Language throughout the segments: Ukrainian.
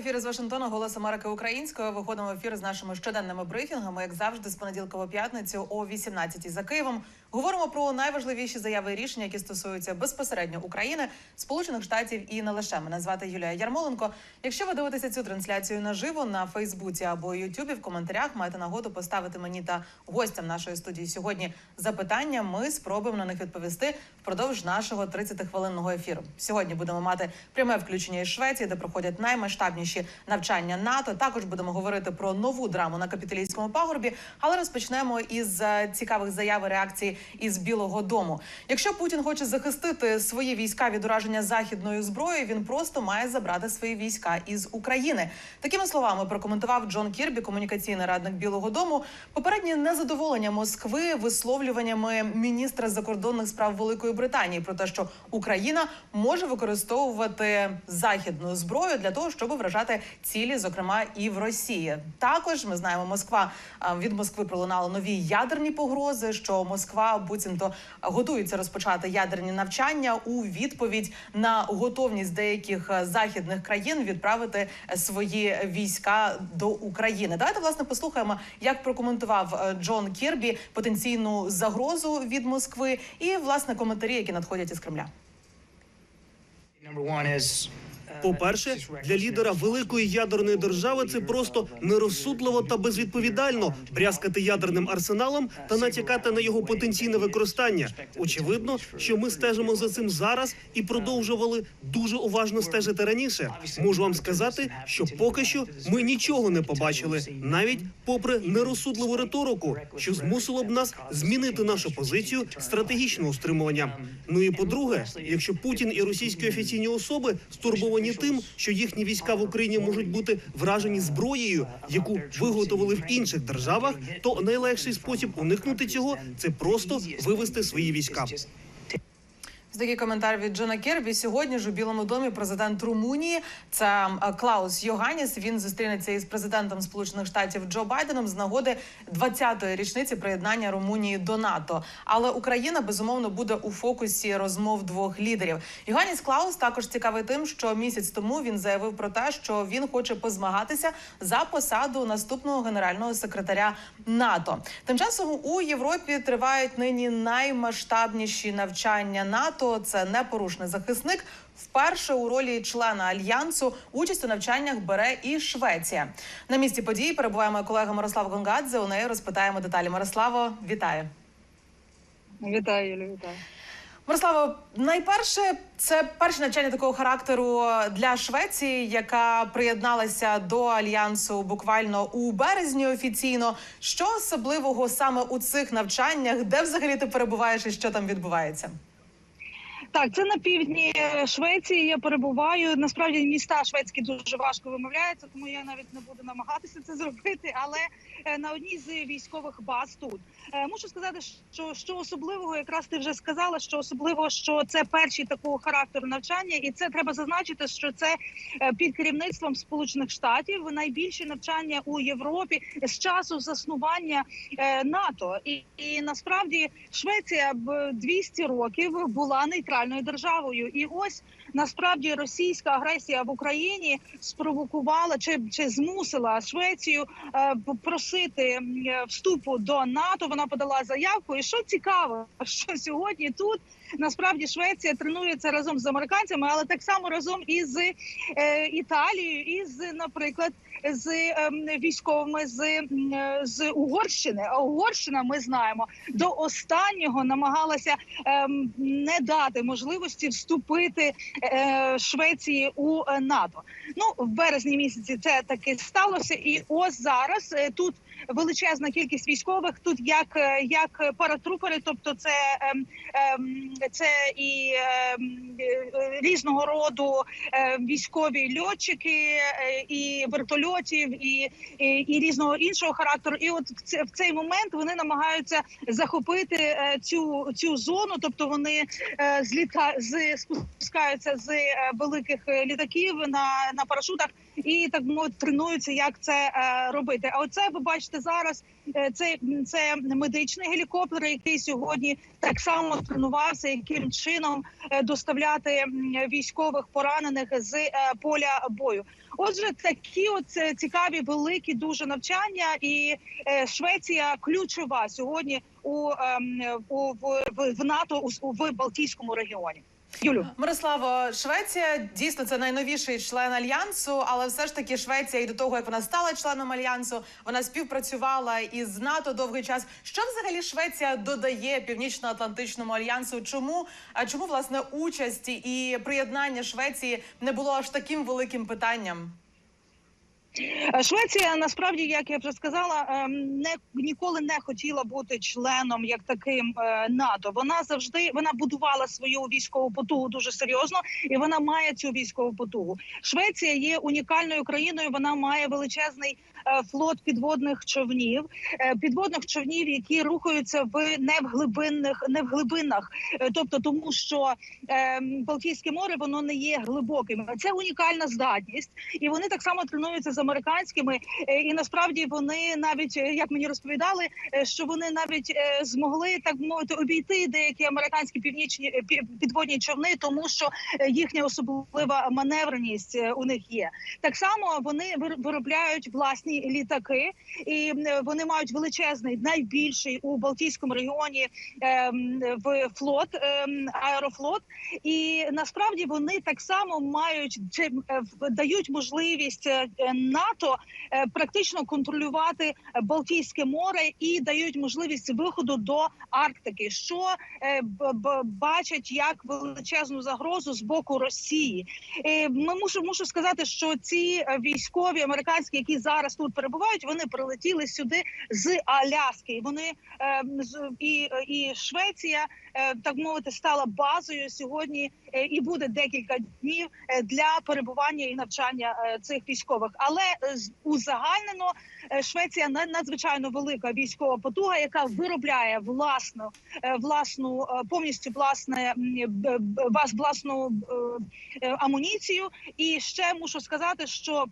Ефірі з Вашингтона. Голос Америки українською. Виходимо в ефір з нашими щоденними брифінгами, як завжди, з понеділка по п'ятницю о 18 за Києвом. Говоримо про найважливіші заяви і рішення, які стосуються безпосередньо України, Сполучених Штатів і не лише мене звати Юлія Ярмоленко. Якщо ви дивитеся цю трансляцію наживо на Фейсбуці або Ютубі, в коментарях маєте нагоду поставити мені та гостям нашої студії сьогодні запитання. Ми спробуємо на них відповісти впродовж нашого 30-хвилинного ефіру. Сьогодні будемо мати пряме включення із Швеції, де проходять наймасштабніші навчання НАТО. Також будемо говорити про нову драму на капіталійському пагорбі. Але розпочнемо із е, цікавих заяв і реакцій із Білого Дому. Якщо Путін хоче захистити свої війська від ураження західною зброєю, він просто має забрати свої війська із України. Такими словами прокоментував Джон Кірбі, комунікаційний радник Білого Дому. Попереднє незадоволення Москви висловлюваннями міністра закордонних справ Великої Британії про те, що Україна може використовувати західну зброю для того, щоб вражати цілі, зокрема і в Росії. Також ми знаємо, Москва від Москви пролунали нові ядерні погрози. Що Москва буцімто готується розпочати ядерні навчання у відповідь на готовність деяких е, західних країн відправити е, свої війська до України. Давайте власне послухаємо, як прокоментував е, Джон Кірбі потенційну загрозу від Москви і власне коментарі, які надходять із Кремля. Is По-перше, для лідера великої ядерної держави це просто нерозсудливо та безвідповідально брязкати ядерним арсеналом та натякати на його потенційне використання. Очевидно, що ми стежимо за цим зараз і продовжували дуже уважно стежити раніше. Можу вам сказати, що поки що ми нічого не побачили, навіть попри нерозсудливу риторику, що змусило б нас змінити нашу позицію стратегічного стримування. Ну і по-друге, якщо Путін і російські офіційні особи стурбовані тим, що їхні війська в Україні можуть бути вражені зброєю, яку виготовили в інших державах, то найлегший спосіб уникнути цього це просто вивести свої війська. Ось Такий коментар від Джона Кербі. Сьогодні ж у Білому домі президент Румунії це Клаус Йоганіс. Він зустрінеться із президентом Сполучених Штатів Джо Байденом з нагоди 20-ї річниці приєднання Румунії до НАТО. Але Україна безумовно буде у фокусі розмов двох лідерів. Йоганіс Клаус також цікавий тим, що місяць тому він заявив про те, що він хоче позмагатися за посаду наступного генерального секретаря НАТО. Тим часом у Європі тривають нині наймасштабніші навчання НАТО. Це непорушний захисник. Вперше у ролі члена альянсу участь у навчаннях бере і Швеція. На місці події перебуває моя колега Мирослава Гонгадзе. У неї розпитаємо деталі. Мирославо, вітаю. Вітаю, Юлі, вітаю. Мирославо, найперше це перше навчання такого характеру для Швеції, яка приєдналася до альянсу буквально у березні офіційно. Що особливого саме у цих навчаннях, де взагалі ти перебуваєш і що там відбувається? Так, це на півдні Швеції. Я перебуваю. Насправді міста шведські дуже важко вимовляються, тому я навіть не буду намагатися це зробити. Але на одній з військових баз тут. Е, мушу сказати, що що особливого, якраз ти вже сказала, що особливо, що це перші такого характеру навчання, і це треба зазначити, що це е, під керівництвом Сполучених Штатів найбільше навчання у Європі з часу заснування е, НАТО, і, і насправді Швеція б 200 років була нейтральною державою, і ось насправді російська агресія в Україні спровокувала чи чи змусила Швецію е, просити вступу до НАТО. Вона подала заявку. І що цікаво, що сьогодні тут насправді Швеція тренується разом з американцями, але так само разом із е, Італією, із, наприклад, з ем, військовими з, з Угорщини. А Угорщина, ми знаємо, до останнього намагалася ем, не дати можливості вступити е, Швеції у НАТО. Ну в березні місяці це таки сталося, і ось зараз е, тут. Величезна кількість військових тут, як е, як паратрупери, тобто це ем, це і різного роду військові льотчики, і вертольотів, і, і, і різного іншого характеру. І от в це- в цей момент вони намагаються захопити е, цю цю зону, тобто вони е, зліта з спускаються з е, великих літаків на, на парашутах і так мовити тренуються, як це е, робити. А оце ви бачите зараз. е, Це, це медичний гелікоптер, який сьогодні так само тренувався, яким чином е, доставляти військових поранених з поля бою. Отже, такі от цікаві, великі дуже навчання, і Швеція ключова сьогодні у, ем, у в, в, НАТО у в Балтійському регіоні. Юлю. Мирославо, Швеція дійсно це найновіший член альянсу, але все ж таки Швеція і до того, як вона стала членом альянсу, вона співпрацювала із НАТО довгий час. Що взагалі Швеція додає північно-атлантичному альянсу? Чому а чому власне участі і приєднання Швеції не було аж таким великим питанням? Швеція насправді, як я вже сказала, ем, не ніколи не хотіла бути членом як таким е, НАТО. Вона завжди вона будувала свою військову потугу дуже серйозно, і вона має цю військову потугу. Швеція є унікальною країною. Вона має величезний флот підводних човнів, е, підводних човнів, які рухаються в не в глибинних, не в глибинах, Е, тобто тому, що е, Балтійське море воно не є глибоким. Це унікальна здатність, і вони так само тренуються з американськими. е, І насправді вони навіть е, як мені розповідали, е, що вони навіть е, змогли так мовити обійти деякі американські північні е, підводні човни, тому що е, їхня особлива маневреність е, у них є. Так само вони вир- виробляють власні літаки, і вони мають величезний, найбільший у Балтійському регіоні ем, в флот ем, аерофлот. І насправді вони так само мають е, дають можливість е, НАТО е, практично контролювати Балтійське море і дають можливість виходу до Арктики, що бачать як величезну загрозу з боку Росії. Ми мушу мушу сказати, що ці військові американські, які зараз тут перебувають, вони прилетіли сюди з Аляски. Вони е, з- і, і Швеція, так мовити, стала базою сьогодні е, і буде декілька днів е, для перебування і навчання е, цих військових. Але е, узагальнено е, Швеція на- надзвичайно велика військова потуга, яка виробляє власну е, власну е, повністю власне вас власну е, е, амуніцію. І ще мушу сказати, що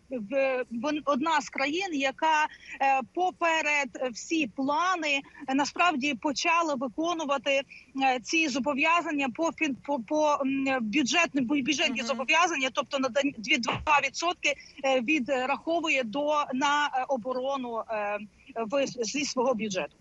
одна з країн, яка е, поперед всі плани е, насправді почала виконувати е, ці зобов'язання по по, по м, бюджетні uh -huh. зобов'язання, тобто на 2% відраховує до на е, оборону е, в зі свого бюджету.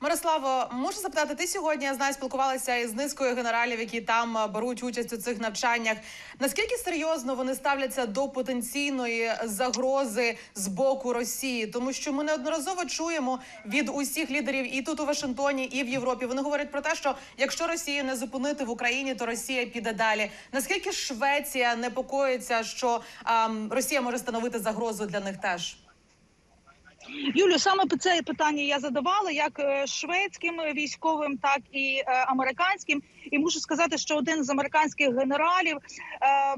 Мирославо, можу запитати, ти сьогодні я знаю, спілкувалася із низкою генералів, які там е, беруть участь у цих навчаннях. Наскільки серйозно вони ставляться до потенційної загрози з боку Росії? Тому що ми неодноразово чуємо від усіх лідерів і тут у Вашингтоні, і в Європі. Вони говорять про те, що якщо Росію не зупинити в Україні, то Росія піде далі. Наскільки Швеція непокоїться, що ам, Росія може становити загрозу для них теж? Юлю, саме це питання я задавала як е, шведським військовим, так і е, американським. І мушу сказати, що один з американських генералів е,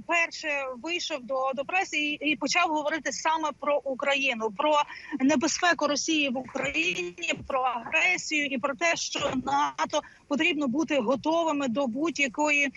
перше вийшов до, до преси і, і почав говорити саме про Україну, про небезпеку Росії в Україні, про агресію і про те, що НАТО потрібно бути готовими до будь-якої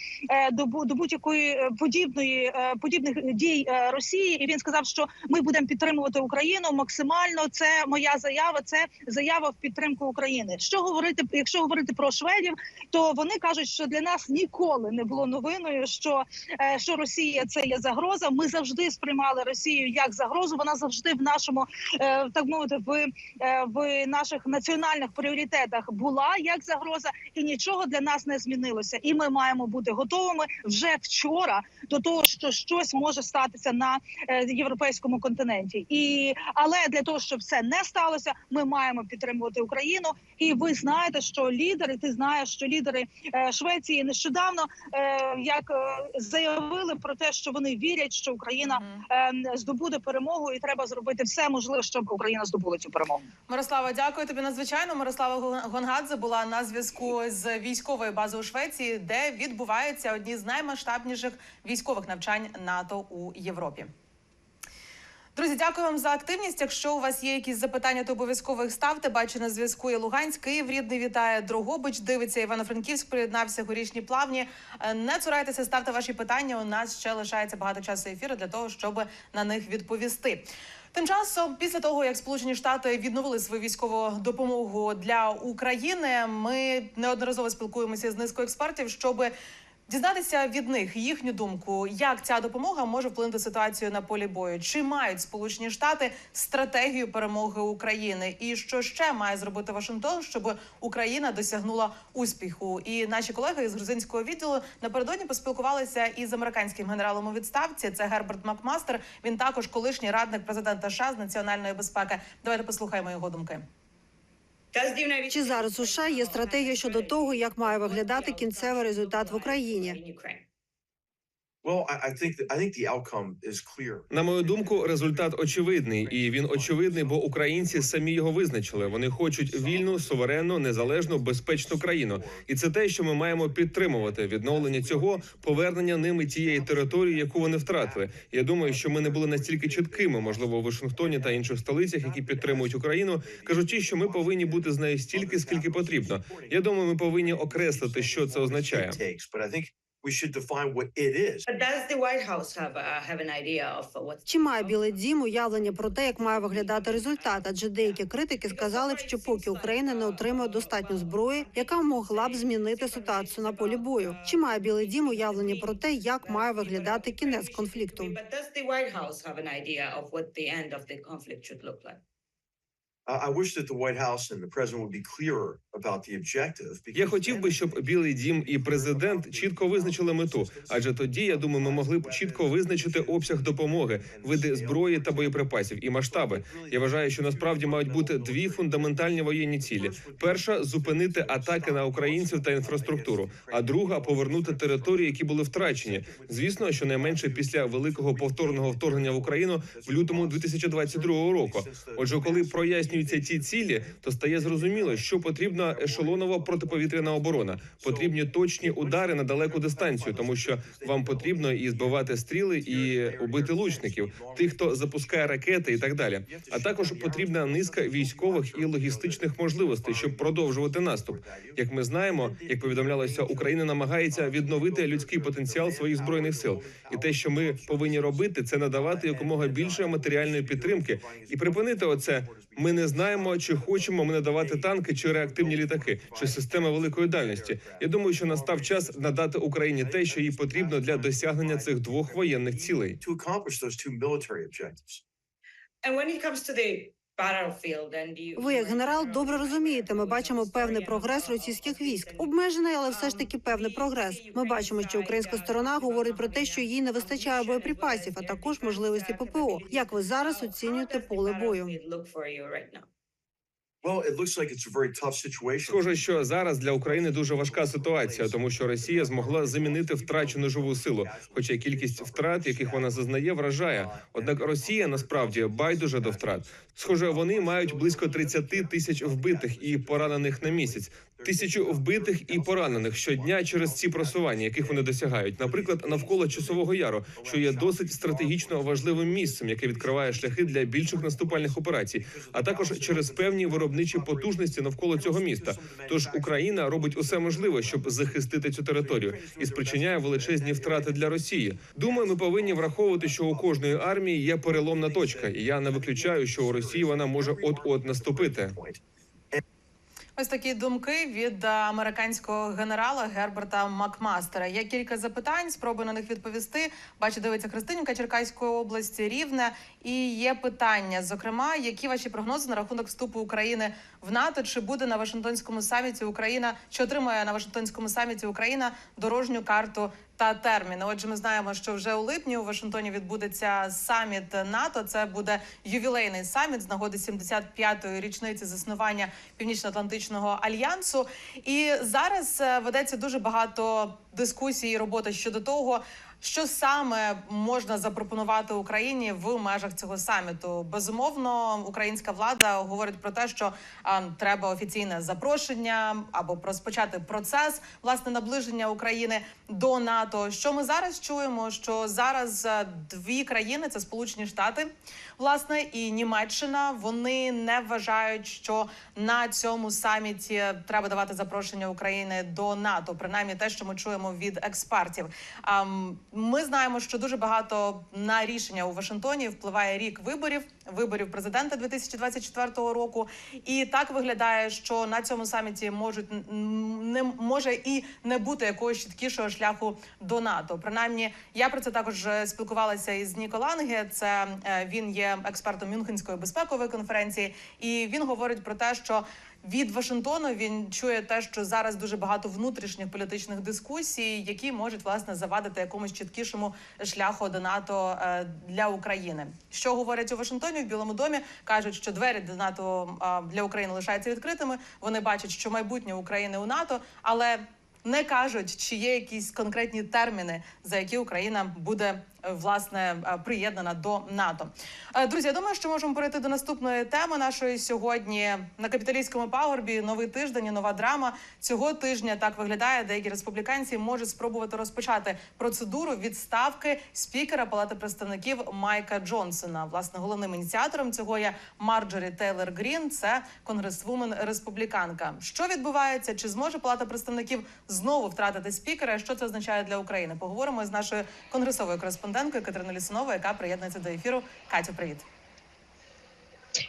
до, до будь-якої подібної подібних дій Росії. І він сказав, що ми будемо підтримувати Україну максимально. Це моя заява. Це заява в підтримку України. Що говорити, якщо говорити про шведів, то вони кажуть, що для нас ніколи не було новиною, що, е, що Росія це є загроза. Ми завжди сприймали Росію як загрозу. Вона завжди в нашому е, так мовити в, е, в наших національних пріоритетах була як загроза, і нічого для нас не змінилося. І ми маємо бути готовими вже вчора до того, що щось може статися на європейському континенті. І але для того, щоб це не сталося, ми маємо підтримувати Україну. І ви знаєте, що лідери, ти знаєш, що лідери е, Швеції нещодавно е, як е, заявили про те, що вони вірять, що Україна здобуде перемогу, і треба зробити все можливе, щоб Україна здобула цю перемогу. Мирослава, дякую тобі надзвичайно. Мирослава Гон- Гонгадзе була на зв'язку з військовою базою у Швеції, де відбуваються одні з наймасштабніших військових навчань НАТО у Європі. Друзі, дякую вам за активність. Якщо у вас є якісь запитання, то обов'язково їх ставте. Бачу на зв'язку є Луганськ, Київ рідний вітає Дрогобич. Дивиться Івано-Франківськ. Приєднався горішні плавні. Е, Не цурайтеся, ставте ваші питання. У нас ще лишається багато часу ефіру для того, щоб на них відповісти. Тим часом, після того як Сполучені Штати відновили свою військову допомогу для України, ми неодноразово спілкуємося з низкою експертів, щоб Дізнатися від них їхню думку, як ця допомога може вплинути ситуацію на полі бою, чи мають Сполучені Штати стратегію перемоги України, і що ще має зробити Вашингтон, щоб Україна досягнула успіху? І наші колеги з грузинського відділу напередодні поспілкувалися із американським генералом у відставці. Це Герберт Макмастер. Він також колишній радник президента США з національної безпеки. Давайте послухаємо його думки. Чи зараз у США є стратегія щодо того, як має виглядати кінцевий результат в Україні? На мою думку, результат очевидний, і він очевидний, бо українці самі його визначили. Вони хочуть вільну, суверенну, незалежну, безпечну країну, і це те, що ми маємо підтримувати. Відновлення цього повернення ними тієї території, яку вони втратили. Я думаю, що ми не були настільки чіткими, можливо, у Вашингтоні та інших столицях, які підтримують Україну, кажучи, що ми повинні бути з нею стільки, скільки потрібно. Я думаю, ми повинні окреслити, що це означає. We should define what it is. But does the White House have uh, have an idea of what? Чи має Білий Дім уявлення про те, як має виглядати результат? Адже деякі критики сказали б, що поки Україна не отримує достатньо зброї, яка могла б змінити ситуацію на полі бою. Чи має Білий Дім уявлення про те, як має виглядати кінець конфлікту? But does the White House have an idea of what the end of the conflict should look like? Я хотів би, щоб Білий Дім і президент чітко визначили мету. Адже тоді я думаю, ми могли б чітко визначити обсяг допомоги, види зброї та боєприпасів і масштаби. Я вважаю, що насправді мають бути дві фундаментальні воєнні цілі: перша зупинити атаки на українців та інфраструктуру, а друга повернути території, які були втрачені. Звісно, що найменше після великого повторного вторгнення в Україну в лютому 2022 року. Отже, коли прояснюються ці цілі, то стає зрозуміло, що потрібна ешелонова протиповітряна оборона. Потрібні точні удари на далеку дистанцію, тому що вам потрібно і збивати стріли, і убити лучників, тих, хто запускає ракети і так далі. А також потрібна низка військових і логістичних можливостей, щоб продовжувати наступ. Як ми знаємо, як повідомлялося, Україна намагається відновити людський потенціал своїх збройних сил, і те, що ми повинні робити, це надавати якомога більше матеріальної підтримки і припинити оце. Ми не знаємо, чи хочемо ми надавати танки чи реактивні літаки, чи системи великої дальності. Я думаю, що настав час надати Україні те, що їй потрібно для досягнення цих двох воєнних цілей. And when it comes to the Ви, як генерал, добре розумієте. Ми бачимо певний прогрес російських військ, обмежений, але все ж таки певний прогрес. Ми бачимо, що українська сторона говорить про те, що їй не вистачає боєприпасів, а також можливості ППО. Як ви зараз оцінюєте поле бою? Схоже, що зараз для України дуже важка ситуація, тому що Росія змогла замінити втрачену живу силу. Хоча кількість втрат, яких вона зазнає, вражає. Однак Росія насправді байдуже до втрат. Схоже, вони мають близько 30 тисяч вбитих і поранених на місяць. Тисячу вбитих і поранених щодня через ці просування, яких вони досягають, наприклад, навколо часового яру, що є досить стратегічно важливим місцем, яке відкриває шляхи для більших наступальних операцій, а також через певні виробничі потужності навколо цього міста. Тож Україна робить усе можливе, щоб захистити цю територію і спричиняє величезні втрати для Росії. Думаю, ми повинні враховувати, що у кожної армії є переломна точка, і я не виключаю, що у Росії вона може от-от наступити. Ось такі думки від е, американського генерала Герберта Макмастера. Є кілька запитань. Спробую на них відповісти. Бачу, дивиться Христинка Черкаської області Рівне. І є питання. Зокрема, які ваші прогнози на рахунок вступу України в НАТО? Чи буде на Вашингтонському саміті Україна? Чи отримає на Вашингтонському саміті Україна дорожню карту та терміни? Отже, ми знаємо, що вже у липні у Вашингтоні відбудеться саміт НАТО. Це буде ювілейний саміт з нагоди 75-ї річниці заснування Північно-Атлантичного альянсу. І зараз е, ведеться дуже багато дискусій і роботи щодо того. Що саме можна запропонувати Україні в межах цього саміту? Безумовно, українська влада говорить про те, що а, треба офіційне запрошення або розпочати процес власне наближення України до НАТО. Що ми зараз чуємо? Що зараз е, дві країни це Сполучені Штати, власне, і Німеччина. Вони не вважають, що на цьому саміті треба давати запрошення України до НАТО. Принаймні, те, що ми чуємо від експертів. Ми знаємо, що дуже багато на рішення у Вашингтоні впливає рік виборів, виборів президента 2024 року. І так виглядає, що на цьому саміті можуть не може і не бути якогось чіткішого шляху до НАТО. Принаймні, я про це також е, спілкувалася із Ніко Ланге. Це е, він є експертом Мюнхенської безпекової конференції, і він говорить про те, що від Вашингтону він чує те, що зараз дуже багато внутрішніх політичних дискусій, які можуть власне завадити якомусь чіткішому шляху до НАТО е, для України. Що говорять у Вашингтоні в Білому домі? кажуть, що двері до НАТО для України лишаються відкритими. Вони бачать, що майбутнє України у НАТО, але не кажуть, чи є якісь конкретні терміни, за які Україна буде власне е, приєднана до НАТО. Е, Друзі, я думаю, що можемо перейти до наступної теми нашої сьогодні на капіталістському пагорбі. Новий тиждень, і нова драма цього тижня. Так виглядає. Деякі республіканці можуть спробувати розпочати процедуру відставки спікера Палати представників Майка Джонсона. Власне, головним ініціатором цього є Марджорі Тейлор Грін. Це конгресвумен республіканка. Що відбувається? Чи зможе Палата представників знову втратити спікера? Що це означає для України? Поговоримо з нашою конгресовою кореспонденткою Катериною Лісуновою, яка приєднується до ефіру. Катю, привіт.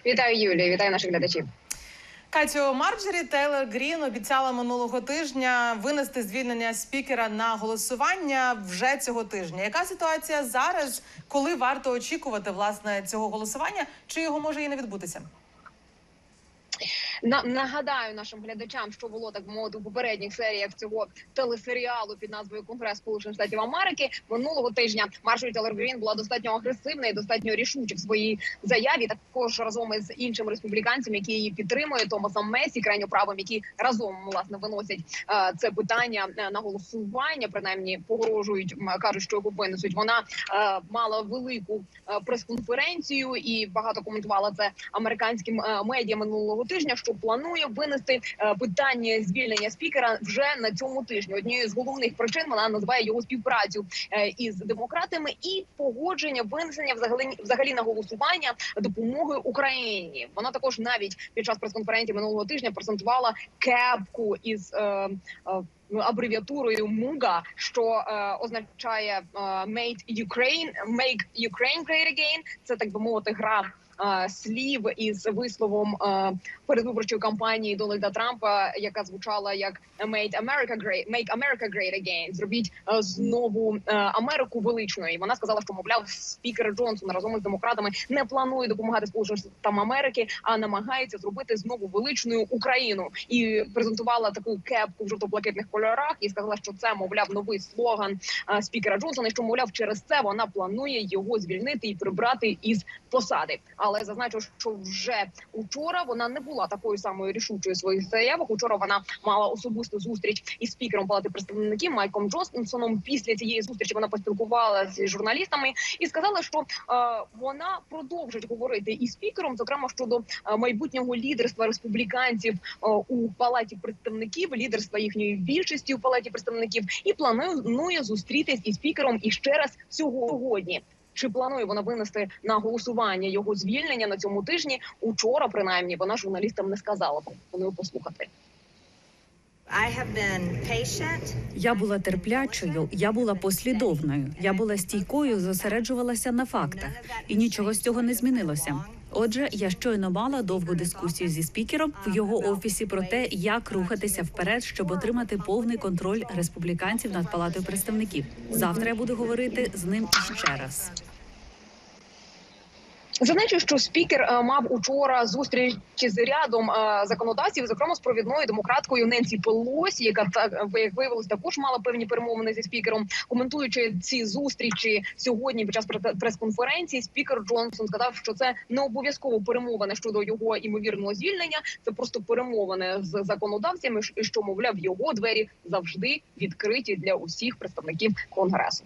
Вітаю Юлію, вітаю наших глядачів. Катю Марджорі Тейлор Грін обіцяла минулого тижня винести звільнення спікера на голосування вже цього тижня. Яка ситуація зараз? Коли варто очікувати власне цього голосування? Чи його може і не відбутися? На нагадаю нашим глядачам, що було так мовити у попередніх серіях цього телесеріалу під назвою Конгрес Сполучених Штатів Америки минулого тижня. Маршаль Телер Грін була достатньо агресивна і достатньо рішуча в своїй заяві. Також разом із іншим республіканцем, які її підтримують, Томасом Месі, крайньо правим, які разом власне виносять е, це питання е, на голосування. Принаймні погрожують, кажуть, що його винесуть. Вона е, мала велику прес-конференцію і багато коментувала це американським медіа минулого тижня. Що планує винести е, питання звільнення спікера вже на цьому тижні. Однією з головних причин вона називає його співпрацю е, із демократами і погодження винесення взагалі взагалі на голосування допомоги Україні. Вона також навіть під час прес-конференції минулого тижня презентувала кепку із. Е, е, Абревіатурою МУГА, що е, означає е, «Made Ukraine», «Make Ukraine Great Again». Це так би мовити, гра слів із висловом передвиборчої кампанії Дональда Трампа, яка звучала як «Make America Great», «Make America Great Again», зробіть е, знову е, Америку величною. І вона сказала, що мовляв спікер Джонсон разом із демократами не планує допомагати Сполученим Штатам Америки, а намагається зробити знову величною Україну. І презентувала таку кепку в жовто-блакитних кольорах і сказала, що це мовляв новий слоган е, спікера Джонсона. і Що мовляв, через це вона планує його звільнити і прибрати із посади. Але зазначу, що вже учора вона не була такою самою рішучою своїх заявах. Учора вона мала особисту зустріч із спікером палати представників Майком Джонсоном. Після цієї зустрічі вона поспілкувалася з журналістами і сказала, що е, вона продовжить говорити із спікером, зокрема щодо е, майбутнього лідерства республіканців е, у палаті представників, лідерства їхньої більшості у палаті представників, і планує зустрітись із спікером і ще раз сьогодні. Чи планує вона винести на голосування його звільнення на цьому тижні? Учора, принаймні, вона журналістам не сказала. Пропоную послухати. Я була терплячою, я була послідовною, я була стійкою, зосереджувалася на фактах, і нічого з цього не змінилося. Отже, я щойно мала довгу дискусію зі спікером в його офісі про те, як рухатися вперед, щоб отримати повний контроль республіканців над палатою представників. Завтра я буду говорити з ним ще раз. Зазначу, що спікер е, мав учора зустрічі з рядом е, законодавців, зокрема з провідною демократкою Ненсі Пелосі, яка так виявилось, також мала певні перемовини зі спікером. Коментуючи ці зустрічі сьогодні під час пре- прес-конференції, спікер Джонсон сказав, що це не обов'язково перемовини щодо його імовірного звільнення. Це просто перемовини з законодавцями, що мовляв його двері завжди відкриті для усіх представників конгресу.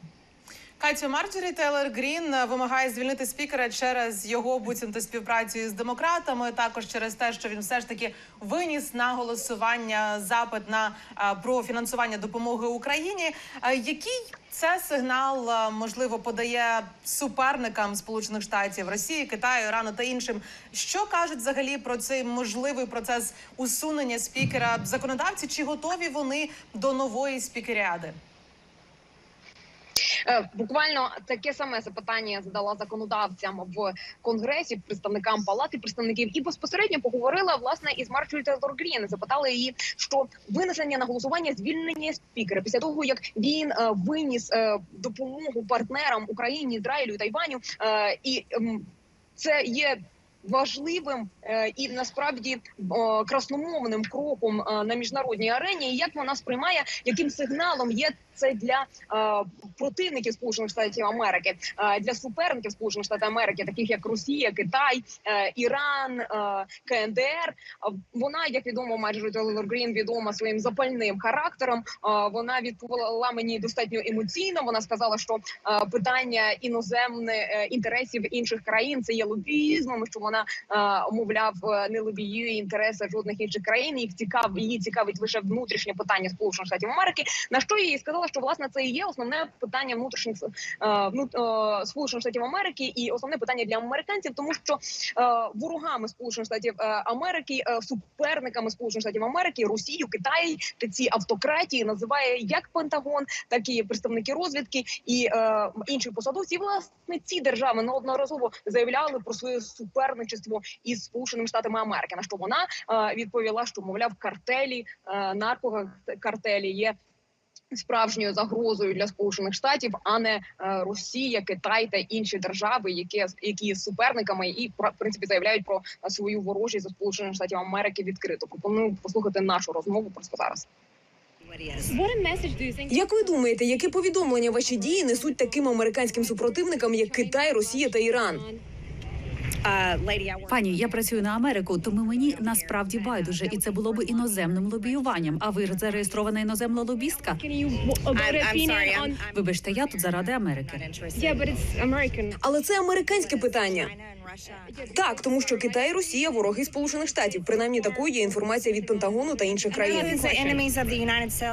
Катю Марджорі Тейлор Грін е, вимагає звільнити спікера через його буцімто співпрацю з демократами. Також через те, що він все ж таки виніс на голосування запит на е, про фінансування допомоги Україні. Е, Який це сигнал можливо подає суперникам Сполучених Штатів Росії, Китаю, Ірану та іншим? Що кажуть взагалі про цей можливий процес усунення спікера законодавці? Чи готові вони до нової спікеріади? Е, Буквально таке саме запитання я задала законодавцям в конгресі, представникам палати представників, і безпосередньо поговорила власне із Марчою Тейлор Грін. Запитала її, що винесення на голосування звільнення спікера після того, як він е, виніс е, допомогу партнерам Україні, Ізраїлю, Тайваню, і це є. Важливим і насправді красномовним кроком на міжнародній арені, і як вона сприймає, яким сигналом є це для е, противників Сполучених Штатів Америки, е, для суперників Сполучених Штатів Америки, таких як Росія, Китай, е, Іран, КНДР. Вона, як відомо, Марджорі Тейлор Грін відома своїм запальним характером. Вона відповіла мені достатньо емоційно. Вона сказала, що питання іноземних інтересів інших країн це є лобізмом. Що вона мовляв не лобіює інтереси жодних інших країн. Їх цікав її цікавить лише внутрішнє питання Сполучених Штатів Америки. На що їй сказала, що власне це і є основне питання внутрішніх е, е, Сполучених Штатів Америки, і основне питання для американців, тому що е, ворогами Сполучених Штатів Америки, суперниками Сполучених Штатів Америки, Росію, Китай та ці автократії називає як Пентагон, так і представники розвідки і інші посадовці. Власне, ці держави неодноразово заявляли про своє суперничество із Сполученими Штатами Америки. На що вона відповіла, що мовляв картелі, наркокартелі є справжньою загрозою для сполучених штатів, а не е, Росія, Китай та інші держави, які які є суперниками і в принципі заявляють про е, свою ворожість за сполучених штатів Америки відкрито. Пропоную послухати нашу розмову просто зараз. Як ви думаєте, яке повідомлення ваші дії несуть таким американським супротивникам, як Китай, Росія та Іран? Пані, я працюю на Америку, тому мені насправді байдуже, і це було б іноземним лобіюванням. А ви ж зареєстрована іноземна лобістка? Вибачте, я тут заради Америки. Але це американське питання. Так, тому що Китай і Росія вороги Сполучених Штатів. Принаймні такою є інформація від Пентагону та інших країн.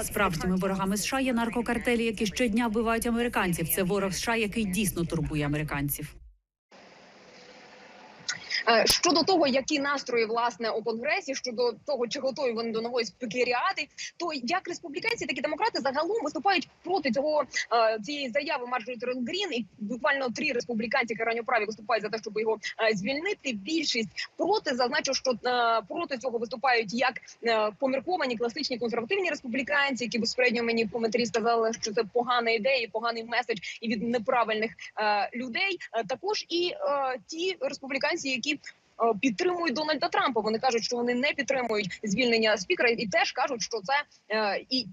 Справжніми ворогами США є наркокартелі, які щодня вбивають американців. Це ворог США, який дійсно турбує американців. Е, Щодо того, які настрої власне у конгресі, щодо того, чи готові вони до нової спікеріади, то як республіканці, так і демократи загалом виступають проти цього е, цієї заяви Марджорі Тейлор Грін. І буквально три республіканці крайньоправі виступають за те, щоб його е, звільнити. Більшість проти зазначу, що проти цього виступають як помірковані класичні консервативні республіканці, які безпосередньо мені в коментарі сказали, що це погана ідея, поганий меседж і від неправильних людей. Також і ті республіканці, які підтримують Дональда Трампа. Вони кажуть, що вони не підтримують звільнення спікера, і теж кажуть, що це е, і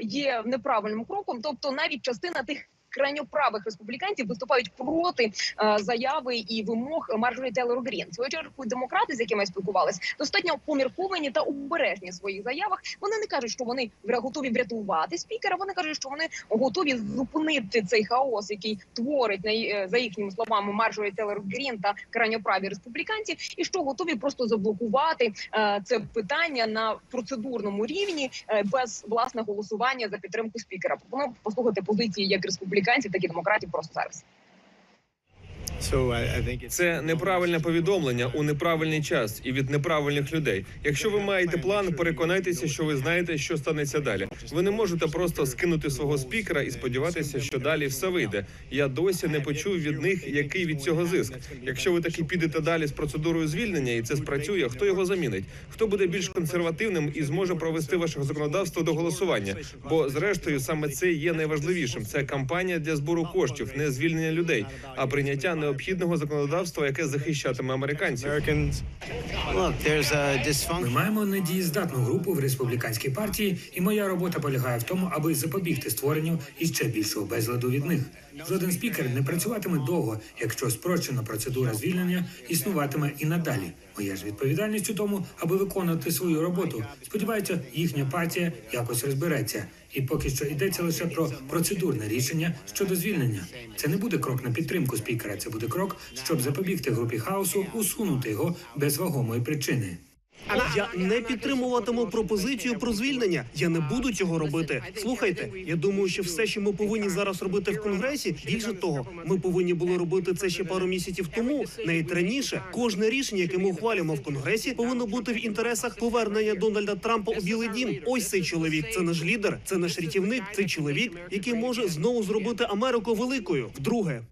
є неправильним кроком. Тобто, навіть частина тих. Крайньоправих республіканців виступають проти е, заяви і вимог Марджорі Тейлор Грін. Свою чергу демократи, з якими я спілкувалась, достатньо помірковані та обережні в своїх заявах. Вони не кажуть, що вони готові врятувати спікера. Вони кажуть, що вони готові зупинити цей хаос, який творить на е, за їхніми словами Марджорі Тейлор Грін та крайньоправі республіканці, і що готові просто заблокувати е, це питання на процедурному рівні без власне голосування за підтримку спікера. Пропоную послухати позиції як республіканців, так і демократів просто зараз. Це неправильне повідомлення у неправильний час і від неправильних людей. Якщо ви маєте план, переконайтеся, що ви знаєте, що станеться далі. Ви не можете просто скинути свого спікера і сподіватися, що далі все вийде. Я досі не почув від них, який від цього зиск. Якщо ви таки підете далі з процедурою звільнення, і це спрацює, хто його замінить? Хто буде більш консервативним і зможе провести ваше законодавство до голосування? Бо зрештою саме це є найважливішим. Це кампанія для збору коштів, не звільнення людей, а прийняття необхідного законодавства, яке захищатиме американців. Ми маємо недієздатну групу в республіканській партії, і моя робота полягає в тому, аби запобігти створенню іще більшого безладу від них. Жоден спікер не працюватиме довго, якщо спрощена процедура звільнення існуватиме і надалі. Моя ж відповідальність у тому, аби виконувати свою роботу. Сподіваюся, їхня партія якось розбереться. І поки що йдеться лише про процедурне рішення щодо звільнення. Це не буде крок на підтримку спікера. Це буде крок, щоб запобігти групі хаосу, усунути його без вагомої причини. Я не підтримуватиму пропозицію про звільнення. Я не буду цього робити. Слухайте, я думаю, що все, що ми повинні зараз робити в конгресі, більше того, ми повинні були робити це ще пару місяців тому, навіть раніше. Кожне рішення, яке ми ухвалюємо в конгресі, повинно бути в інтересах повернення Дональда Трампа у Білий Дім. Ось цей чоловік. Це наш лідер, це наш рятівник. Це чоловік, який може знову зробити Америку великою. Вдруге.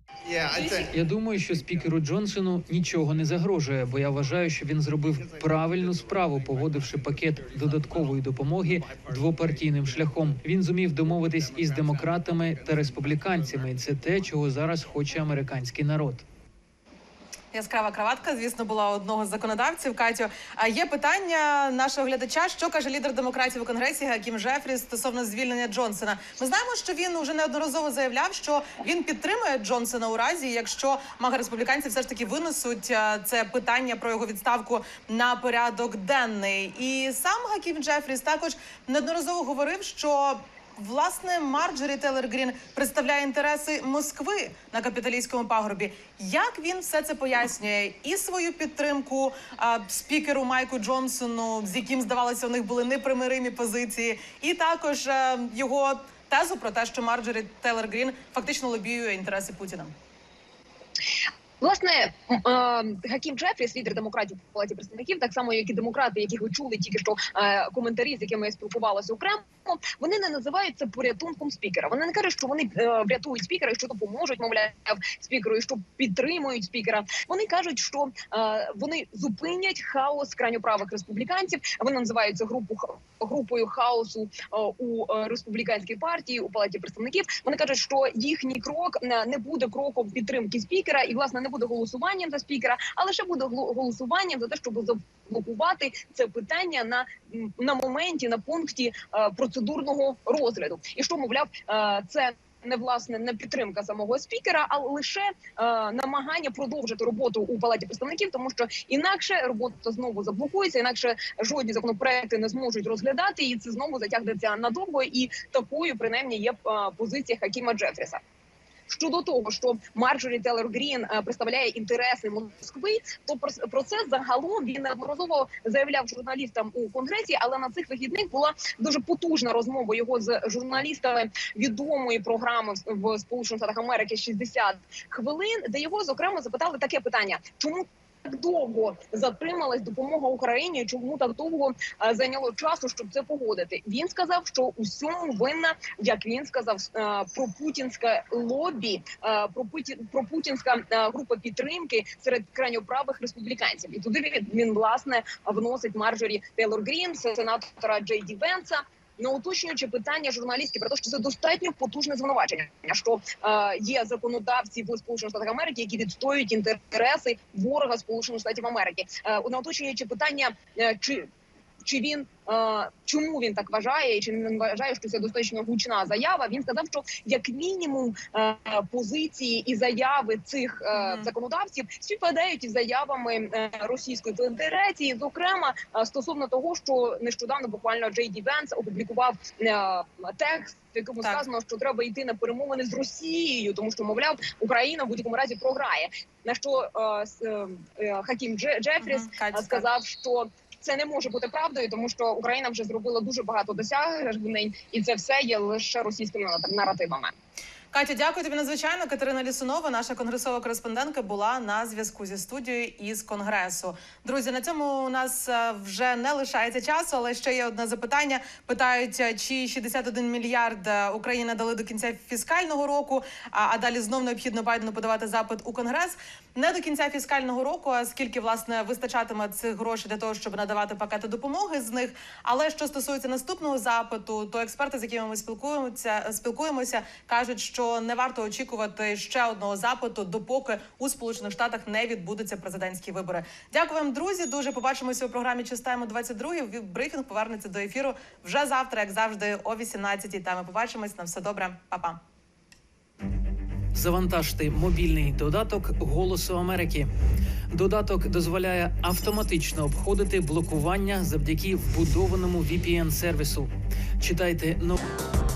Я думаю, що спікеру Джонсону нічого не загрожує, бо я вважаю, що він зробив правильну справу, погодивши пакет додаткової допомоги двопартійним шляхом. Він зумів домовитись із демократами та республіканцями. Це те, чого зараз хоче американський народ. Яскрава краватка, звісно, була одного з законодавців. Катю, а є питання нашого глядача, що каже лідер демократів у конгресі Гакім Жефрі стосовно звільнення Джонсона. Ми знаємо, що він уже неодноразово заявляв, що він підтримує Джонсона у разі, якщо мага республіканці все ж таки винесуть це питання про його відставку на порядок денний. І сам Гакім Джефріс також неодноразово говорив, що Власне, Марджорі Телер представляє інтереси Москви на капіталійському пагорбі. Як він все це пояснює? І свою підтримку а, спікеру Майку Джонсону, з яким здавалося, у них були непримиримі позиції, і також а, його тезу про те, що Марджорі Телер фактично лобіює інтереси Путіна. Власне, Гакім Джефріс, лідер демократів в палаті представників, так само як і демократи, яких ви чули тільки що е, коментарі, з якими я спілкувалася окремо. Вони не називають це порятунком спікера. Вони не кажуть, що вони е, врятують спікера, що допоможуть, мовляв, спікеру, і що підтримують спікера. Вони кажуть, що е, вони зупинять хаос крайньоправих республіканців. Вони називають це групу групою хаосу у республіканській партії у палаті представників. Вони кажуть, що їхній крок не буде кроком підтримки спікера, і власне не буде голосуванням за спікера, а лише буде голосуванням за те, щоб заблокувати це питання на, на моменті на пункті е, процедурного розгляду. І що мовляв, е, це. Не власне не підтримка самого спікера, а лише е, намагання продовжити роботу у палаті представників, тому що інакше робота знову заблокується, інакше жодні законопроекти не зможуть розглядати, і це знову затягнеться надовго. І такою принаймні є е, позиція Хакіма Джефріса. Щодо того, що Марджорі Телер Грін е, представляє інтереси Москви, то про, це загалом він неодноразово заявляв журналістам у конгресі. Але на цих вихідних була дуже потужна розмова його з журналістами відомої програми в Сполучених Штатах Америки «60 хвилин, де його зокрема запитали таке питання: чому? Так довго затрималась допомога Україні. Чому так довго е, зайняло часу, щоб це погодити? Він сказав, що усьому винна, як він сказав, е, пропутінське лобі, е, пропуті- пропутінська група підтримки серед крайньоправих республіканців. І туди він власне вносить Марджорі Тейлор Грін, сенатора Джей Ді Венса. На уточнюючи питання журналістів про те, що це достатньо потужне звинувачення, що е, є законодавці в Сполучених Штатах Америки, які відстоюють інтереси ворога Сполучених Штатів Америки. Е, на уточнюючи питання, е, чи чи він е, чому він так вважає, і чи він вважає, що це достатньо гучна заява? Він сказав, що як мінімум е, позиції і заяви цих е, законодавців співпадають із заявами е, Російської Федерації, зокрема е, стосовно того, що нещодавно буквально Джей Ді Венс опублікував е, текст. В якому Так. сказано, що треба йти на перемовини з Росією, тому що мовляв Україна в будь-якому разі програє. На що е, е, е, Хакім Дже- Джефріс Катя, е, сказав, що це не може бути правдою, тому що Україна вже зробила дуже багато досягнень, і це все є лише російськими наративами. Катя, дякую тобі надзвичайно. Катерина Лісунова, наша конгресова кореспондентка, була на зв'язку зі студією із конгресу. Друзі, на цьому у нас е, вже не лишається часу, але ще є одне запитання. Питають, е, чи 61 мільярд е, Україні надали до кінця фіскального року, а далі знов необхідно Байдену подавати запит у конгрес. Не до кінця фіскального року, а скільки власне вистачатиме цих грошей для того, щоб надавати пакети допомоги з них. Але що стосується наступного запиту, то експерти, з якими ми спілкуємося, спілкуємося, кажуть, що не варто очікувати ще одного запиту, допоки у Сполучених Штатах не відбудуться президентські вибори. Дякую вам, друзі. Дуже побачимося у програмі Чистаємо 22 Брифінг повернеться до ефіру вже завтра, як завжди, о 18 Та ми побачимось. На все добре, Па-па. Завантажте мобільний додаток Голосу Америки. Додаток дозволяє автоматично обходити блокування завдяки вбудованому VPN сервісу. Читайте новини.